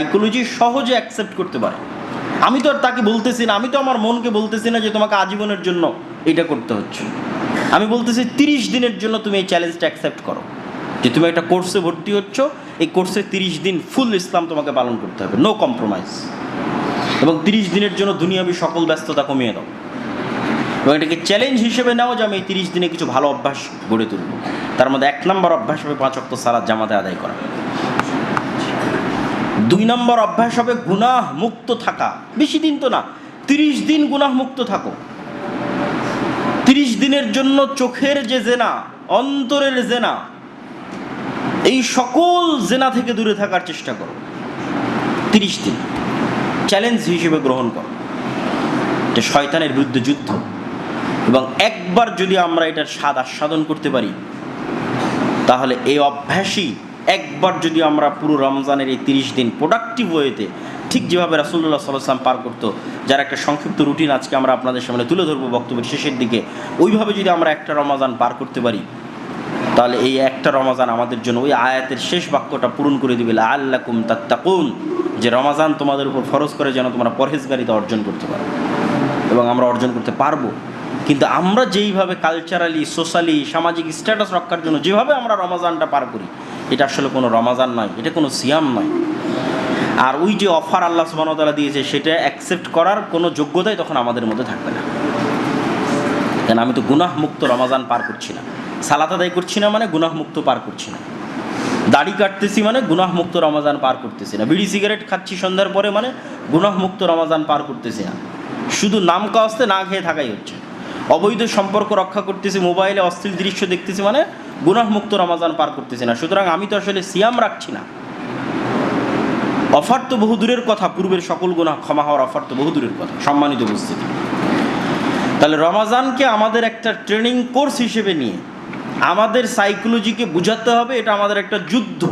Psychology সহজে accept করতে পারে। আমি তো আর তাকে বলতেছি না, আমি তো আমার মনকে বলতেছি না যে তোমাকে আজীবনের জন্য এটা করতে হচ্ছে। আমি বলতেছি তিরিশ দিনের জন্য তুমি এই চ্যালেঞ্জটা অ্যাকসেপ্ট করো। যে তুমি একটা কোর্সে ভর্তি হচ্ছ, এই কোর্সে তিরিশ দিন ফুল ইসলাম তোমাকে পালন করতে হবে। নো কম্প্রোমাইজ এবং তিরিশ দিনের জন্য দুনিয়াবি সকল ব্যস্ততা কমিয়ে দাও। এবং এটাকে চ্যালেঞ্জ হিসেবে নাও যে আমি এই তিরিশ দিনে কিছু ভালো অভ্যাস গড়ে তুলব। তার মধ্যে এক নম্বর অভ্যাস হবে পাঁচ অক্ট সালাদ জামাতে আদায় করা। দুই নম্বর অভ্যাস হবে গুনাহ মুক্ত থাকা। বেশি দিন তো না, তিরিশ দিন গুনাহ মুক্ত থাকো। তিরিশ দিনের জন্য চোখের যে জেনা, অন্তরের জেনা, এই সকল জেনা থেকে দূরে থাকার চেষ্টা করো। তিরিশ দিন। চ্যালেঞ্জ হিসেবে গ্রহণ করো। এটা শয়তানের বিরুদ্ধে যুদ্ধ। এবং একবার যদি আমরা এটার স্বাদ আস্বাদন করতে পারি, তাহলে এই অভ্যাসই একবার যদি আমরা পুরো রমজানের এই তিরিশ দিন প্রোডাক্টিভ ওয়েতে ঠিক যেভাবে রাসুল্লাহ সাল্লাম পার করতো, যার একটা সংক্ষিপ্ত রুটিন আজকে আমরা আপনাদের সামনে তুলে ধরবো বক্তব্যের শেষের দিকে, ওইভাবে যদি আমরা একটা রমাজান পার করতে পারি, তাহলে এই একটা রমাজান আমাদের জন্য ওই আয়াতের শেষ বাক্যটা পূরণ করে দিবে আল্লাহ কুম তাত্তাকুন, যে রমাজান তোমাদের উপর ফরজ করে যেন তোমরা পরহেজগারিতা অর্জন করতে পারো এবং আমরা অর্জন করতে পারব। কিন্তু আমরা যেইভাবে কালচারালি সোশ্যালি সামাজিক স্ট্যাটাস রক্ষার জন্য যেভাবে আমরা রমাজানটা পার করি এটা আসলে কোনো রমাজান নয়, এটা কোনো সিয়াম নয়। আর ওই যে অফার আল্লাহ সুবাহতালা দিয়েছে, সেটা অ্যাকসেপ্ট করার কোনো যোগ্যতাই তখন আমাদের মধ্যে থাকবে না। কেন, আমি তো গুনাহ মুক্ত রমাজান পার করছি না। সালাত আদায় করছি না মানে গুনাহ মুক্ত পার করছি না। দাড়ি কাটতেছি মানে গুনাহ মুক্ত রমাজান পার করতেছি না। বিড়ি সিগারেট খাচ্ছি সন্ধ্যার পরে মানে গুনাহ মুক্ত রমাজান পার করতেছি না। শুধু নাম কাওয়াস্তে না খেয়ে থাকাই হচ্ছে। অবৈধ সম্পর্ক রক্ষা করতেছি, মোবাইলে অশ্লীল দৃশ্য দেখতেছি মানে গুনাহ মুক্ত রমাজান পার করতেছি না। সুতরাং আমি তো আসলে সিয়াম রাখছি না। অফার তো বহু দূরের কথা, পূর্বের সকল গুনাহ ক্ষমা হওয়ার অফার তো বহু দূরের কথা, সম্মানিত উপস্থিতি। তাহলে রমাজানকে আমাদের একটা ট্রেনিং কোর্স হিসেবে নিয়ে আমাদের সাইকোলজিকে বুঝাতে হবে, এটা আমাদের একটা যুদ্ধ।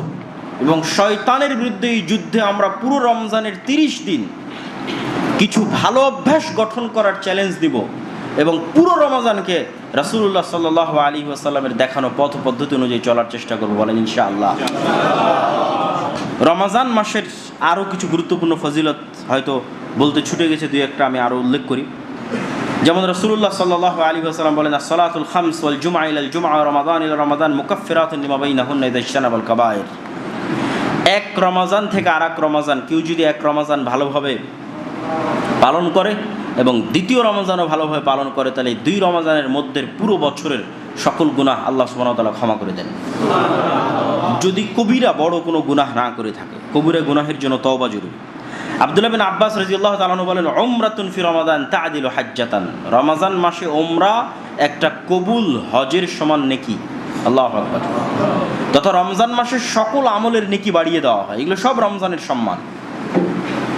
এবং শয়তানের বিরুদ্ধে এই যুদ্ধে আমরা পুরো রমজানের তিরিশ দিন কিছু ভালো অভ্যাস গঠন করার চ্যালেঞ্জ দিব এবং পুরো রমাজানকে রাসুল্লাহ সাল্লাহ আলী আসাল্লামের দেখানো পথ পদ্ধতি অনুযায়ী চলার চেষ্টা করব বলেন ইনশাআল্লাহ। রমাজান মাসের আরও কিছু গুরুত্বপূর্ণ ফজিলত হয়তো বলতে ছুটে গেছে, দুই একটা আমি আরও উল্লেখ করি। যেমন রসুল্লাহ সাল্লাহ আলী আসালাম বলেন সলাতুল খামস ওয়াল জুমা ইলাল জুমা রমাদান ইল রমাদান মুকাফিরাত নিমাবাইনাহুন্না ইদাশানাবাল কাবায়ের এক রমাজান থেকে আর এক রমাজান, কেউ যদি এক রমাজান ভালোভাবে পালন করে এবং দ্বিতীয় রমজানও ভালোভাবে পালন করে, তাহলে দুই রমজানের মধ্যে পুরো বছরের সকল গুনাহ আল্লাহ সুবাহতাল্লাহ ক্ষমা করে দেন। যদি কবিরা বড় কোনো গুনাহ না করে থাকে, কবিরা গুনাহের জন্য তওবা জরুরি। আবদুল্লাহ বিন আব্বাস রাজিউল্লাহ তালানু বলেন ওমরাতুন ফি রমাদান তা আদিল হাজ্জাতান। রমাজান মাসে ওমরা একটা কবুল হজের সমান নেকি। আল্লাহ তথা রমজান মাসের সকল আমলের নেকি বাড়িয়ে দেওয়া হয়। এগুলো সব রমজানের সম্মান।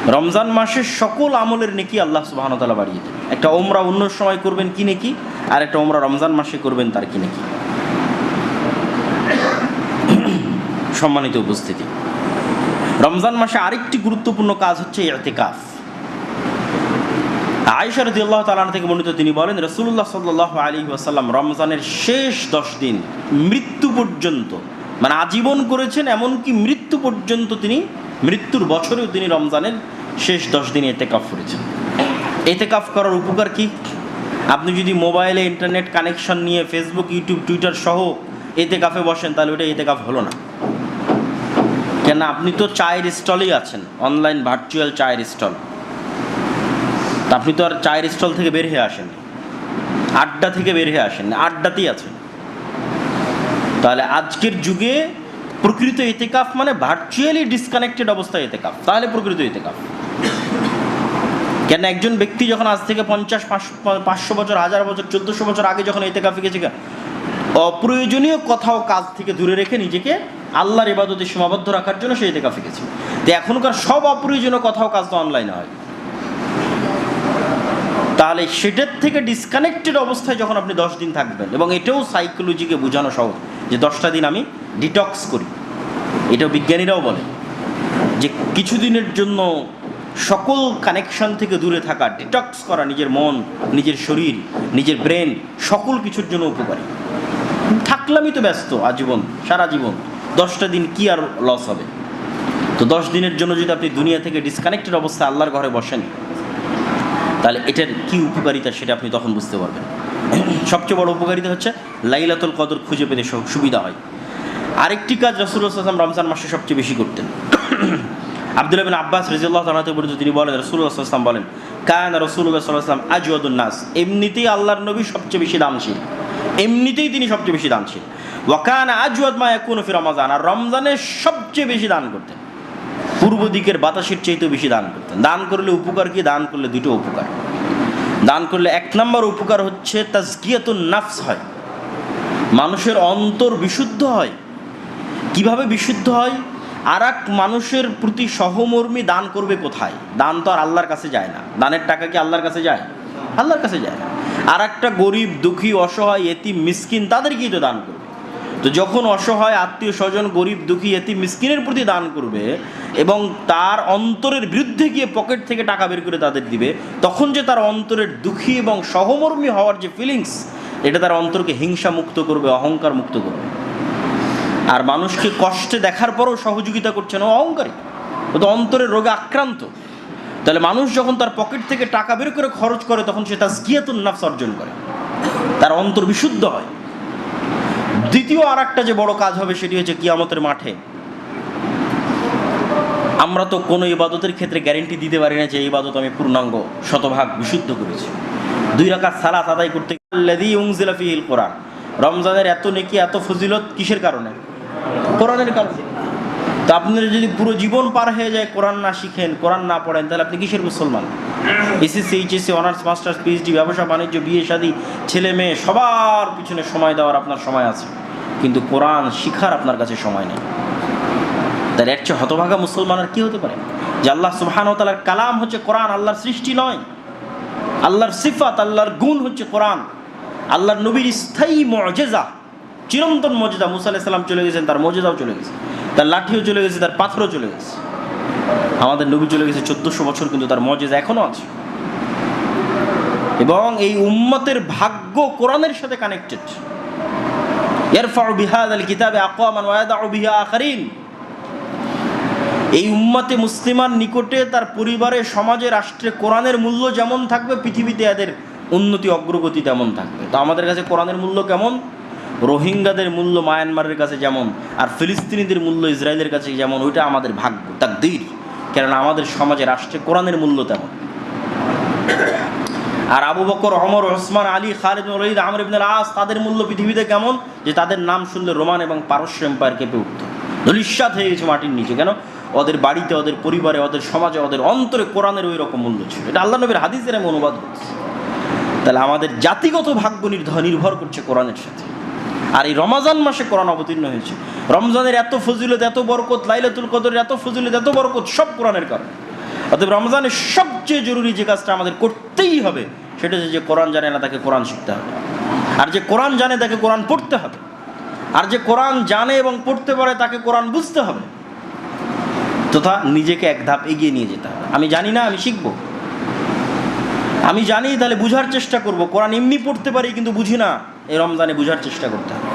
রমজান মাসের সকল আমলের নেকি আল্লাহ সুবাহতালা বাড়িয়ে দেন। একটা ওমরা অন্য সময় করবেন কি নেকি? আর একটা ওমরা রমজান মাসে করবেন তার কি নেকি? সম্মানিত উপস্থিতি। রমজান মাসে আরেকটি গুরুত্বপূর্ণ কাজ হচ্ছে এতেকাফ আয়সা রদি আল্লাহ তালান থেকে মনোনীত তিনি বলেন রসুল্লাহ সাল্লাহ আলী ওয়াসাল্লাম রমজানের শেষ দশ দিন মৃত্যু পর্যন্ত মানে আজীবন করেছেন এমনকি মৃত্যু পর্যন্ত তিনি মৃত্যুর বছরেও তিনি রমজানের শেষ দশ দিন এতেকাফ করেছেন। এতেকাফ করার উপকার কি? আপনি যদি মোবাইলে ইন্টারনেট কানেকশন নিয়ে ফেসবুক, ইউটিউব, টুইটার সহ এতে কাফে বসেন, তাহলে ওটা এতে কাফ হলো না। কেন আপনি তো চায়ের স্টলেই আছেন, অনলাইন ভার্চুয়াল চায়ের স্টল। আপনি তো আর চায়ের স্টল থেকে বের হয়ে আসেন আড্ডা থেকে বের হয়ে আসেন আড্ডাতেই আছেন। তাহলে আজকের যুগে প্রকৃত এতেকাফ মানে ভার্চুয়ালি ডিসকানেক্টেড অবস্থায় এতেকাফ তাহলে প্রকৃত এতেকাফ কেন একজন ব্যক্তি যখন আজ থেকে পঞ্চাশ পাঁচশো বছর, হাজার বছর, চোদ্দোশো বছর আগে যখন এতেকাফে গেছে অপ্রয়োজনীয় কথাও কাজ থেকে দূরে রেখে নিজেকে আল্লাহর ইবাদতে সীমাবদ্ধ রাখার জন্য সে এতেকাফে গেছে তো এখনকার সব অপ্রয়োজনীয় কথাও কাজ তো অনলাইনে হয়। তাহলে সেটার থেকে ডিসকানেক্টেড অবস্থায় যখন আপনি দশ দিন থাকবেন, এবং এটাও সাইকোলজিকে বোঝানো সহজ। যে দশটা দিন আমি ডিটক্স করি। এটাও বিজ্ঞানীরাও বলে যে কিছুদিনের জন্য সকল কানেকশন থেকে দূরে থাকা ডিটক্স করা নিজের মন, নিজের শরীর, নিজের ব্রেন সকল কিছুর জন্য উপকারী। থাকলামই তো ব্যস্ত আজীবন, সারা জীবন। দশটা দিন কি আর লস হবে? তো দশ দিনের জন্য যদি আপনি দুনিয়া থেকে ডিসকানেক্টেড অবস্থায় আল্লাহর ঘরে বসেন, তাহলে এটার কি উপকারিতা সেটা আপনি তখন বুঝতে পারবেন। সবচেয়ে বড় উপকারিতা হচ্ছে লাইলাতুল কদর খুঁজে পেতে সুবিধা হয়। আরেকটি কাজ রসুল্লাহ আসলাম রমজান মাসে সবচেয়ে বেশি করতেন। আব্দুল বিন আব্বাস রিজাল্লাহ তালাতে পর্যন্ত তিনি বলেন রসুল্লাহ আসলাম বলেন কায়না রসুল্লাহ সাল্লাম আজওয়াদুল নাস। এমনিতেই আল্লাহর নবী সবচেয়ে বেশি দানশীল। এমনিতেই তিনি সবচেয়ে বেশি দানশীল। ওয়াকান আজওয়াদ মা এখন ফি রমাজান। আর রমজানে সবচেয়ে বেশি দান করতেন। পূর্ব দিকের বাতাসের চাইতেও বেশি দান করতেন। দান করলে উপকার কি? দান করলে দুটো উপকার। দান করলে এক নম্বর উপকার হচ্ছে তাজকিয়াতুন নাফস হয়। মানুষের অন্তর বিশুদ্ধ হয়। কীভাবে বিশুদ্ধ হয়? আর মানুষের প্রতি সহমর্মী দান করবে কোথায়? দান তো আর আল্লাহর কাছে যায় না। দানের টাকা কি আল্লাহর কাছে যায়? আল্লাহর কাছে যায় না। আর একটা গরিব, দুঃখী, অসহায় এতি মিসকিন কি তো দান করবে। তো যখন অসহায় আত্মীয় স্বজন, গরিব, দুঃখী এতি মিসকিনের প্রতি দান করবে এবং তার অন্তরের বিরুদ্ধে গিয়ে পকেট থেকে টাকা বের করে তাদের দিবে, তখন যে তার অন্তরের দুঃখী এবং সহমর্মী হওয়ার যে ফিলিংস এটা তার অন্তরকে হিংসা মুক্ত করবে, অহংকার মুক্ত করবে। আর মানুষকে কষ্টে দেখার পরও সহযোগিতা করছে না অহংকারী। ও তো অন্তরের রোগে আক্রান্ত। তাহলে মানুষ যখন তার পকেট থেকে টাকা বের করে খরচ করে, তখন সে তার স্কিয়াতুন নাফস অর্জন করে। তার অন্তর বিশুদ্ধ হয়। দ্বিতীয় আর একটা যে বড় কাজ হবে সেটি হচ্ছে কিয়ামতের মাঠে। আমরা তো কোনো ইবাদতের ক্ষেত্রে গ্যারেন্টি দিতে পারি না যে এই ইবাদত আমি পূর্ণাঙ্গ, শতভাগ বিশুদ্ধ করেছি। দুই রাকাত সালাত আদায় করতে আল্লাযী উনজিলা ফিহিল কোরআন রমজানের এত নেকি, এত ফজিলত কিসের কারণে? কোরআনের কারণে। তো আপনার যদি পুরো জীবন পার হয়ে যায় কোরআন না শিখেন, কোরআন না পড়েন, তাহলে আপনি কিসের মুসলমান? SSC, HSC, honours, masters, PhD, ব্যবসা, বাণিজ্য, বিয়ে, শাদী, ছেলে, মেয়ে, সবার পিছনে সময় দেওয়ার আপনার সময় আছে। কিন্তু কোরআন শিখার আপনার কাছে সময় নেই। তার এর চেয়ে হতভাগা মুসলমান আর কি হতে পারে? যে আল্লাহ সুবহান ও তালার কালাম হচ্ছে কোরআন, আল্লাহর সৃষ্টি নয়। আল্লাহর সিফাত, আল্লাহর গুণ হচ্ছে কোরআন। আল্লাহর নবীর স্থায়ী মজেজা চিরন্তন মজেদা মুসা আলাইহিস সালাম চলে গেছেন, তার মজেদাও চলে গেছে। তার লাঠিও চলে গেছে, তার পাথরও চলে গেছে। আমাদের নবী চলে গেছে চোদ্দশো বছর, কিন্তু তার মজেজা এখনও আছে। এবং এই উম্মতের ভাগ্য কোরআনের সাথে কানেক্টেড ইয়ারফাউ বিহাদ আল কিতাবে ওয়া ইয়াদাউ বিহা আখারিন। এই উম্মতে মুসলিমান নিকটে তার পরিবারে, সমাজে, রাষ্ট্রে কোরআনের মূল্য যেমন থাকবে, পৃথিবীতে এদের উন্নতি, অগ্রগতি তেমন থাকবে। তো আমাদের কাছে কোরআনের মূল্য কেমন? রোহিঙ্গাদের মূল্য মায়ানমারের কাছে যেমন, আর ফিলিস্তিনিদের মূল্য ইসরায়েলের কাছে যেমন, ওইটা আমাদের ভাগ্য তার তাকদীর। কেননা আমাদের সমাজে, রাষ্ট্রে কোরআনের মূল্য তেমন। আর আবু বকর অমর ওসমান, আলী, খালিদ রহিদ আমর ইবনুল আস তাদের মূল্য পৃথিবীতে কেমন? যে তাদের নাম শুনলে রোমান এবং পারস্য এম্পায়ার কেঁপে উঠত। ধলিস্বাদ হয়ে গেছে মাটির নিচে, কেন? ওদের বাড়িতে, ওদের পরিবারে, ওদের সমাজে, ওদের অন্তরে কোরআনের ওই রকম মূল্য ছিল। এটা আল্লাহ নবীর হাদিসের আমি অনুবাদ করছি। তাহলে আমাদের জাতিগত ভাগ্য নির্ধ- নির্ভর করছে কোরআনের সাথে। আর এই রমাজান মাসে কোরআন অবতীর্ণ হয়েছে। রমজানের এত ফজিলত, এত বরকত, লাইলাতুল কদরের এত ফজিলত, এত বরকত, সব কোরআনের কারণে। অতএব রমজানের সবচেয়ে জরুরি যে কাজটা আমাদের করতেই হবে, সেটা যে কোরআন জানে না তাকে কোরআন শিখতে হবে। আর যে কোরআন জানে তাকে কোরআন পড়তে হবে। আর যে কোরআন জানে এবং পড়তে পারে তাকে কোরআন বুঝতে হবে। তথা নিজেকে এক ধাপ এগিয়ে নিয়ে যেতে হবে। আমি জানি না, আমি শিখব। আমি জানি, তাহলে বুঝার চেষ্টা করব। কোরআন এমনি পড়তে পারি, কিন্তু বুঝি না। এই রমজানে বুঝার চেষ্টা করতে হবে।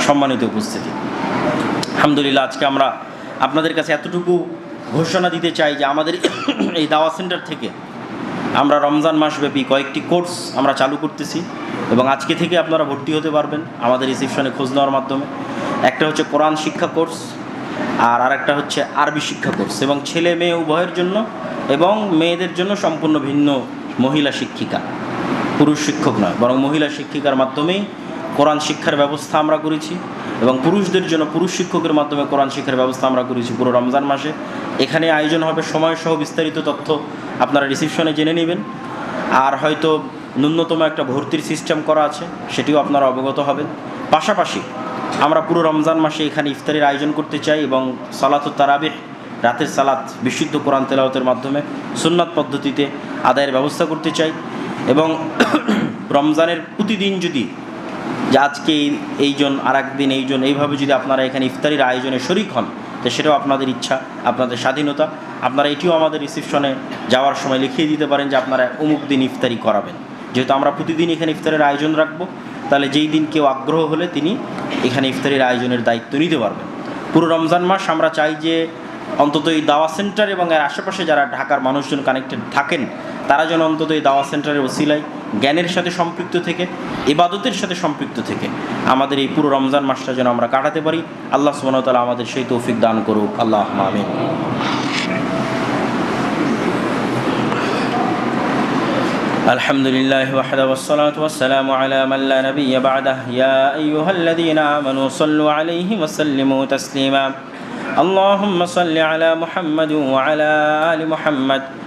সম্মানিত উপস্থিতি। আলহামদুলিল্লাহ, আজকে আমরা আপনাদের কাছে এতটুকু ঘোষণা দিতে চাই যে আমাদের এই দাওয়া সেন্টার থেকে আমরা রমজান মাসব্যাপী কয়েকটি কোর্স আমরা চালু করতেছি এবং আজকে থেকে আপনারা ভর্তি হতে পারবেন আমাদের রিসিপশনে খোঁজ নেওয়ার মাধ্যমে। একটা হচ্ছে কোরআন শিক্ষা কোর্স আর আরেকটা হচ্ছে আরবি শিক্ষা কোর্স এবং ছেলে, মেয়ে উভয়ের জন্য এবং মেয়েদের জন্য সম্পূর্ণ ভিন্ন মহিলা শিক্ষিকা, পুরুষ শিক্ষক নয়, বরং মহিলা শিক্ষিকার মাধ্যমেই কোরআন শিক্ষার ব্যবস্থা আমরা করেছি এবং পুরুষদের জন্য পুরুষ শিক্ষকের মাধ্যমে কোরআন শিক্ষার ব্যবস্থা আমরা করেছি পুরো রমজান মাসে। এখানে আয়োজন হবে সময়সহ বিস্তারিত তথ্য আপনারা রিসিপশনে জেনে নেবেন। আর হয়তো ন্যূনতম একটা ভর্তির সিস্টেম করা আছে, সেটিও আপনারা অবগত হবেন। পাশাপাশি আমরা পুরো রমজান মাসে এখানে ইফতারের আয়োজন করতে চাই এবং সালাত তারাবিহ, রাতের সালাত, বিশুদ্ধ কোরআন তেলাওয়াতের মাধ্যমে সুন্নাত পদ্ধতিতে আদায়ের ব্যবস্থা করতে চাই। এবং রমজানের প্রতিদিন যদি, যে আজকে এই- এইজন আর একদিন এইজন, এইভাবে যদি আপনারা এখানে ইফতারির আয়োজনে শরিক হন তো সেটাও আপনাদের ইচ্ছা, আপনাদের স্বাধীনতা। আপনারা এটিও আমাদের রিসিপশনে যাওয়ার সময় লিখিয়ে দিতে পারেন যে আপনারা অমুক দিন ইফতারি করাবেন। যেহেতু আমরা প্রতিদিন এখানে ইফতারের আয়োজন রাখব, তাহলে যেই দিন কেউ আগ্রহ হলে তিনি এখানে ইফতারির আয়োজনের দায়িত্ব নিতে পারবেন। পুরো রমজান মাস আমরা চাই যে অন্তত এই দাওয়া সেন্টার এবং এর আশেপাশে যারা ঢাকার মানুষজন কানেক্টেড থাকেন, তারা যেন অন্তত এই দাওয়া সেন্টারের ওসিলায় জ্ঞানের সাথে সম্পৃক্ত থেকে ইবাদতের সাথে সম্পৃক্ত থেকে আমাদের এই পুরো রমজান মাসটা যেন আমরা কাটাতে পারি আল্লাহ সুবহানাহু আমাদের সেই তৌফিক দান করুক আল্লাহ আমিন الحمد لله وحده والصلاة والسلام على من لا نبي بعده يا أيها الذين آمنوا صلوا عليه وسلموا تسليما اللهم صل على محمد وعلى آل محمد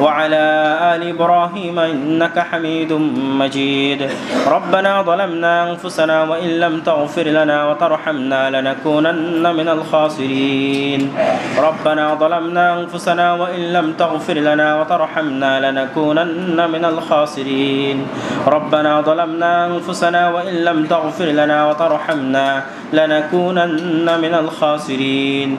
وعلى آل إبراهيم إنك حميد مجيد. ربنا ظلمنا أنفسنا وإن لم تغفر لنا وترحمنا لنكونن من الخاسرين. ربنا ظلمنا أنفسنا وإن لم تغفر لنا وترحمنا لنكونن من الخاسرين. ربنا ظلمنا أنفسنا وإن لم تغفر لنا وترحمنا لنكونن من الخاسرين.